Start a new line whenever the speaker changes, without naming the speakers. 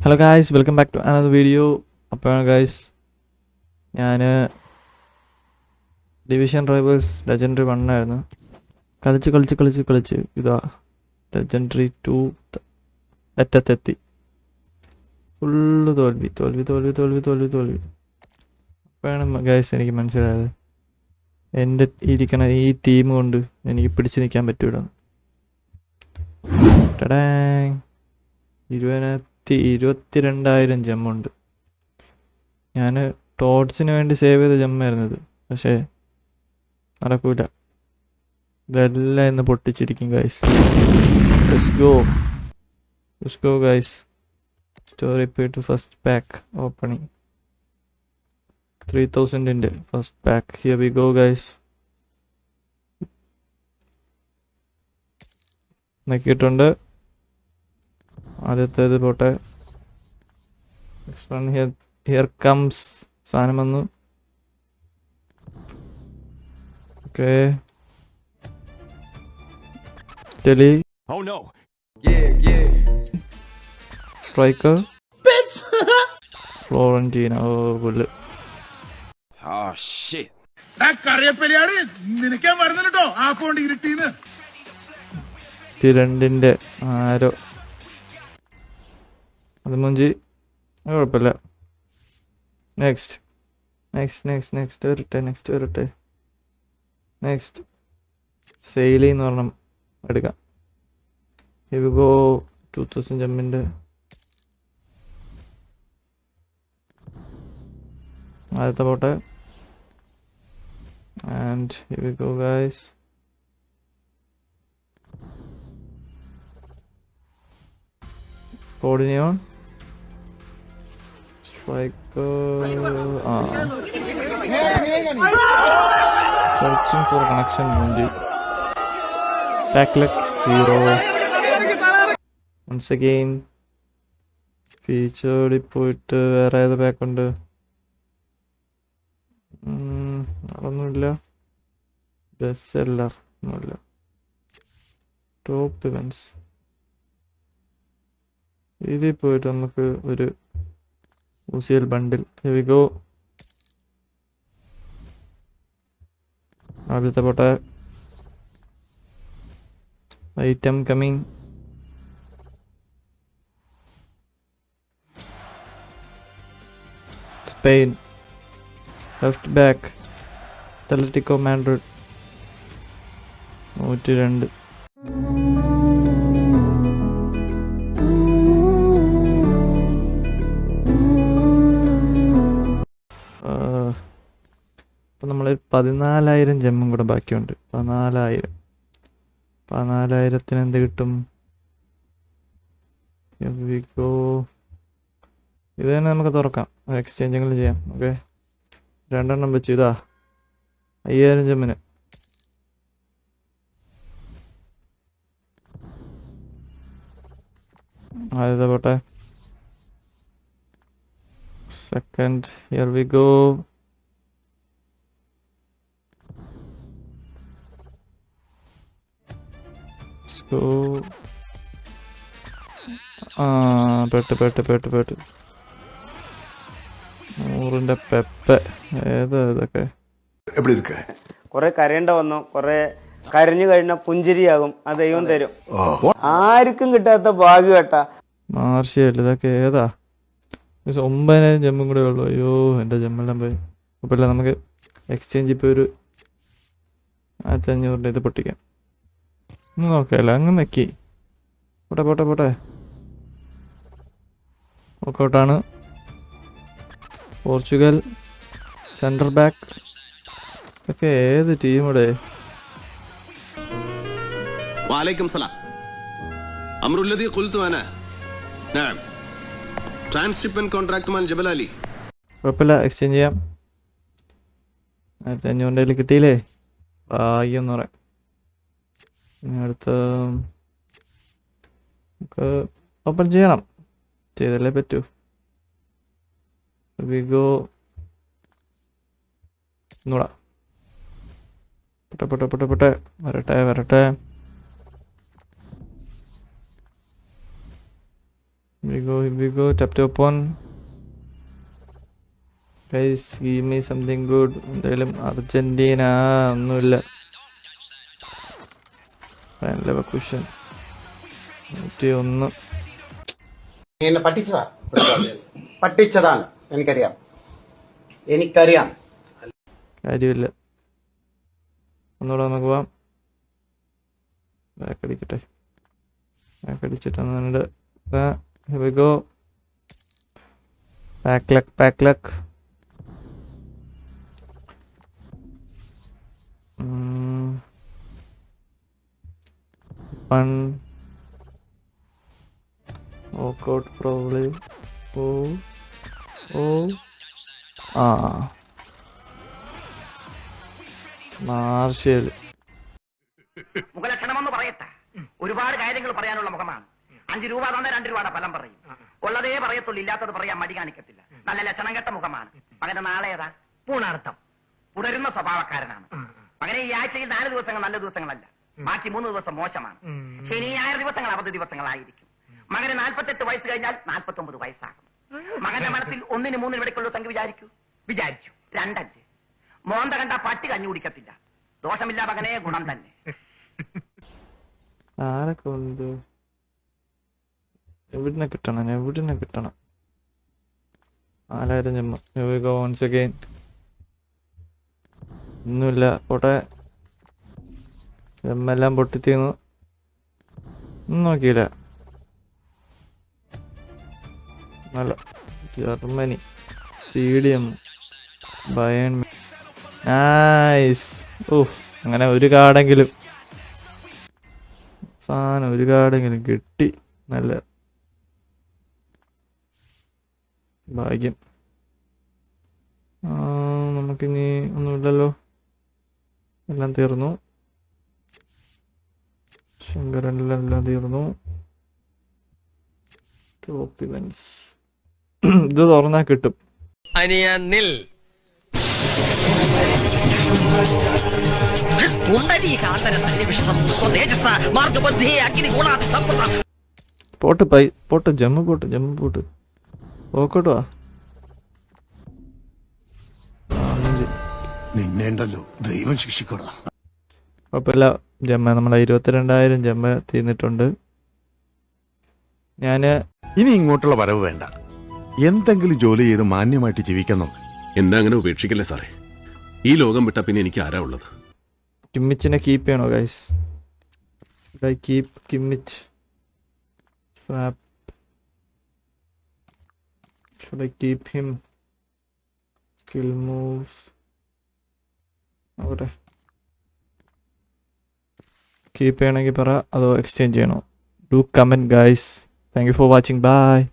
Hello guys welcome back to another video അപ്പോൾ guys ഞാൻ division rivals legendary വണ്ണായിരുന്നു കളിച്ച് കളിച്ച് കളിച്ച് കളിച്ച് ഇതാ ലെജൻഡറി ടു അറ്റത്തെത്തി. ഫുള്ള് തോൽവി തോൽവി തോൽവി തോൽവി തോൽവി തോൽവി. അപ്പോഴാണ് ഗായ്സ് എനിക്ക് മനസ്സിലായത്. എന്റെ ഇരിക്കണ ഈ ടീം കൊണ്ട് എനിക്ക് പിടിച്ചു നിൽക്കാൻ പറ്റൂല ടടാങ് ഇരുപതിനായിരത്തി ഇരുപത്തിരണ്ടായിരം ജമ്മുണ്ട്. ഞാൻ ടോഡ്സിന് വേണ്ടി സേവ് ചെയ്ത ജമ്മായിരുന്നത് പക്ഷേ നടക്കൂല. ഇതെല്ലാം ഇന്ന് പൊട്ടിച്ചിരിക്കും guys let's go let's go guys story പോയിട്ട് first pack opening three തൗസൻഡിന്റെ first pack here we go guys നോക്കിയിട്ടുണ്ട്. ആദ്യത്തേത് പോട്ടെ. ഹിയർ കംസ് സാധനം വന്നു. ഓക്കെ ടെലി! സ്ട്രൈക്കർ ഫ്ലോറന്റീന ഓ പുല്ല്.
നിനക്കാൻ വരുന്നില്ലട്ടോ ആ പോണ്ട് ഇരുട്ടീന്ന്.
രണ്ടിന്റെ ആരോ അത് മുഞ്ചി കുഴപ്പമില്ല. നെക്സ്റ്റ് നെക്സ്റ്റ് നെക്സ്റ്റ് നെക്സ്റ്റ് വരട്ടെ നെക്സ്റ്റ് വരട്ടെ. നെക്സ്റ്റ് സെയിലി എന്ന് പറഞ്ഞ എടുക്കാം. ഗോ ടു തൗസൻഡ് ജമ്മിന്റെ ആദ്യത്തെ പോട്ടെ. ആൻഡ് ഹിയർ ഗോ ഗൈസ് കോർഡിനിയോൺ സ്ട്രൈക്കർ ആ. സെർച്ചിങ് ഫോർ കണക്ഷൻ മുഞ്ചി ബാക്ക്ലെറ്റ് സീറോ വൺസ് അഗെയിൻ ഫീച്ചേർഡിൽ പോയിട്ട് വേറെ ഏത് ബാക്കുണ്ട് അതൊന്നുമില്ല. ബെസ്റ്റ് സെല്ലർ ഒന്നുമില്ല. ടോപ്പ് ഇവൻസ് ഇതിൽ പോയിട്ട് നമുക്ക് ഒരു ഊസിയൽ ബണ്ടിൽ. ഗോ ആദ്യത്തെ പോട്ടെ. Item coming Spain left back Atletico Madrid നൂറ്റി രണ്ട് അപ്പം നമ്മൾ പതിനാലായിരം ജമ്മും കൂടെ ബാക്കിയുണ്ട്. പതിനാലായിരം. പതിനാലായിരത്തിന് എന്ത് കിട്ടും. ഇത് തന്നെ നമുക്ക് തുറക്കാം. എക്സ്ചേഞ്ചെങ്കിലും ചെയ്യാം. ഓക്കെ രണ്ടെണ്ണം വെച്ച് ഇതാ. അയ്യായിരം ജമ്മിന്. ആദ്യത്തെ പോട്ടെ. സെക്കൻഡ് ഹിയർ വി ഗോ അയ്യോ ആ പെട്ട് പെട്ട് പെട്ട് പെട്ട്. നൂറിന്റെ പെപ്പ. ഏതാ ഇതൊക്കെ?
എപ്പി ഇരിക്ക?
കുറെ കരയേണ്ട വന്നു. കുറെ കരഞ്ഞു കഴിഞ്ഞാൽ പുഞ്ചിരിയാകും. അത് ദൈവം തരും. ആർക്കും കിട്ടാത്ത ഭാഗ്യം കേട്ടാ
മാർഷ്യല്ല ഇതൊക്കെ ഏതാ? ഒമ്പതിനായിരം ജമ്മും കൂടെ ഉള്ളു. അയ്യോ എന്റെ ജമ്മെല്ലാം പോയി. അപ്പോൾ നമുക്ക് എക്സ്ചേഞ്ച് ഇപ്പോൾ ഒരു ആയിരത്തി അഞ്ഞൂറിന്റെ ഇത് പൊട്ടിക്കാം. ഒന്ന് നോക്കാമല്ലോ അങ്ങ് നക്കി. പോട്ടെ പോട്ടെ പോട്ടെ. നോക്കൗട്ടാണ് പോർച്ചുഗൽ സെൻട്രൽ ബാക്ക് ഒക്കെ ഏത് ടീമിടെ
വാലൈക്കും സലാം. അമറുല്ലതി കുൽത്തുവാന ഞാൻ ട്രാൻസ്ഷിപ്മെന്റ് കോൺട്രാക്ട് മാൻ ജബലാലി
കുഴപ്പമില്ല എക്സ്ചേഞ്ച് ചെയ്യാം. ആയിരത്തി അഞ്ഞൂറിന്റെ കയ്യിൽ കിട്ടിയില്ലേ? ഭാഗ്യം എന്ന് പറയാം. അടുത്ത നമുക്ക് ഓപ്പൺ ചെയ്യണം. ചെയ്തല്ലേ പറ്റൂ. വിഗോ ഒന്നൂടാ പൊട്ടെ പൊട്ടെ പൊട്ടെ പൊട്ടെ. വരട്ടെ വരട്ടെ. We go we go to open. Guys, give me something good. എന്തായാലും അർജന്റീന ഒന്നുമില്ല. ലെവക്കുഷൻ നൂറ്റി ഒന്ന്
എന്നെ പറ്റിച്ചതാ പറ്റിച്ചതാണ് എനിക്കറിയാം. എനിക്കറിയാം.
കാര്യമില്ല. ഒന്നുകൂടെ നമുക്ക് പോവാം. ബാക്ക് അടിക്കട്ടെ. ബാക്ക് അടിച്ചിട്ട് ഒന്നുണ്ട് go back luck back luck one workout probably. Oh. Oh. ah Martial
മുഖലക്ഷണമെന്ന് പറയട്ടെ. ഒരുപാട് കാര്യങ്ങൾ പറയാനുള്ള മുഖമാണ്. അഞ്ചു രൂപ തന്നെ രണ്ട് രൂപയുടെ ഫലം പറയും. ഉള്ളതേ പറയത്തുള്ളൂ ഇല്ലാത്തത് പറയാൻ മടി കാണിക്കത്തില്ല. നല്ല ലക്ഷണം കെട്ട മുഖമാണ്. മകന്റെ നാളെ ഏതാ? പൂണാർത്ഥം. പുണരുന്ന സ്വഭാവക്കാരനാണ്. മകനെ ഈ ആഴ്ചയിൽ നാല് ദിവസങ്ങൾ നല്ല ദിവസങ്ങളല്ല. ബാക്കി മൂന്ന് ദിവസം മോശമാണ്. ശനി ഞായർ ദിവസങ്ങൾ അവധി ദിവസങ്ങളായിരിക്കും. മകന് നാൽപ്പത്തെട്ട് വയസ്സ് കഴിഞ്ഞാൽ നാൽപ്പത്തി ഒമ്പത് വയസ്സാകും മകന്റെ മനസ്സിൽ ഒന്നിന് മൂന്നിന് ഇടയ്ക്കുള്ള സംഖ്യ വിചാരിക്കൂ? വിചാരിച്ചു. രണ്ടഞ്ച്. മോന്ത കണ്ട പട്ടി കഞ്ഞു കുടിക്കത്തില്ല. ദോഷമില്ല മകനെ ഗുണം തന്നെ.
ആരൊക്കെ ഉണ്ട് എവിടുന്ന് കിട്ടണം? എവിടുന്ന് കിട്ടണം? നാലായിരം ജമ്മ ഗോ വൺസ് അഗൈൻ ഒന്നുമില്ല. പോട്ടെ. ജമ്മെല്ലാം പൊട്ടിത്തീന്ന് നോക്കിയില്ല. നല്ല Germany. C D Bayern. Nice. ഓ അങ്ങനെ ഒരു കാർഡെങ്കിലും. സാധനം ഒരു കാർഡെങ്കിലും കിട്ടി. നല്ല ഭാഗ്യം. നമുക്കിനി ഒന്നുമില്ലല്ലോ. എല്ലാം തീർന്നു. ശങ്കരനിലെല്ലാം തീർന്നു. ടോപ്പ് ഇവൻസ് ഇത് തുറന്നാ കിട്ടും. പോട്ട് പൈ പോട്ട് ജമ്മു പോട്ട് ജമ്മു പോട്ട്. പോക്കോട്ടോ
നിന്നേണ്ടല്ലോ. ദൈവം ശിക്ഷിക്കടാ
കുഴപ്പമില്ല. ജമ്മ നമ്മളെ ഇരുപത്തിരണ്ടായിരം ജമ്മ തീർന്നിട്ടുണ്ട് ഞാൻ
ഇനി ഇങ്ങോട്ടുള്ള വരവ് വേണ്ട. എന്തെങ്കിലും ജോലി ചെയ്ത് മാന്യമായിട്ട് ജീവിക്കാൻ നോക്ക്.
എന്നെ അങ്ങനെ ഉപേക്ഷിക്കല്ലേ സാറേ? ഈ ലോകം വിട്ടാ പിന്നെ എനിക്ക് ആരാ ഉള്ളത്?
കിമ്മിച്ചിനെ കീപ്പ് ചെയ്യണോ guys I keep Kimmich. Should I keep him? Skill moves. അവിടെ. കീപ്പ് ചെയ്യണമെങ്കിൽ പറ. അതോ എക്സ്ചേഞ്ച് ചെയ്യണോ? Do comment guys thank you for watching bye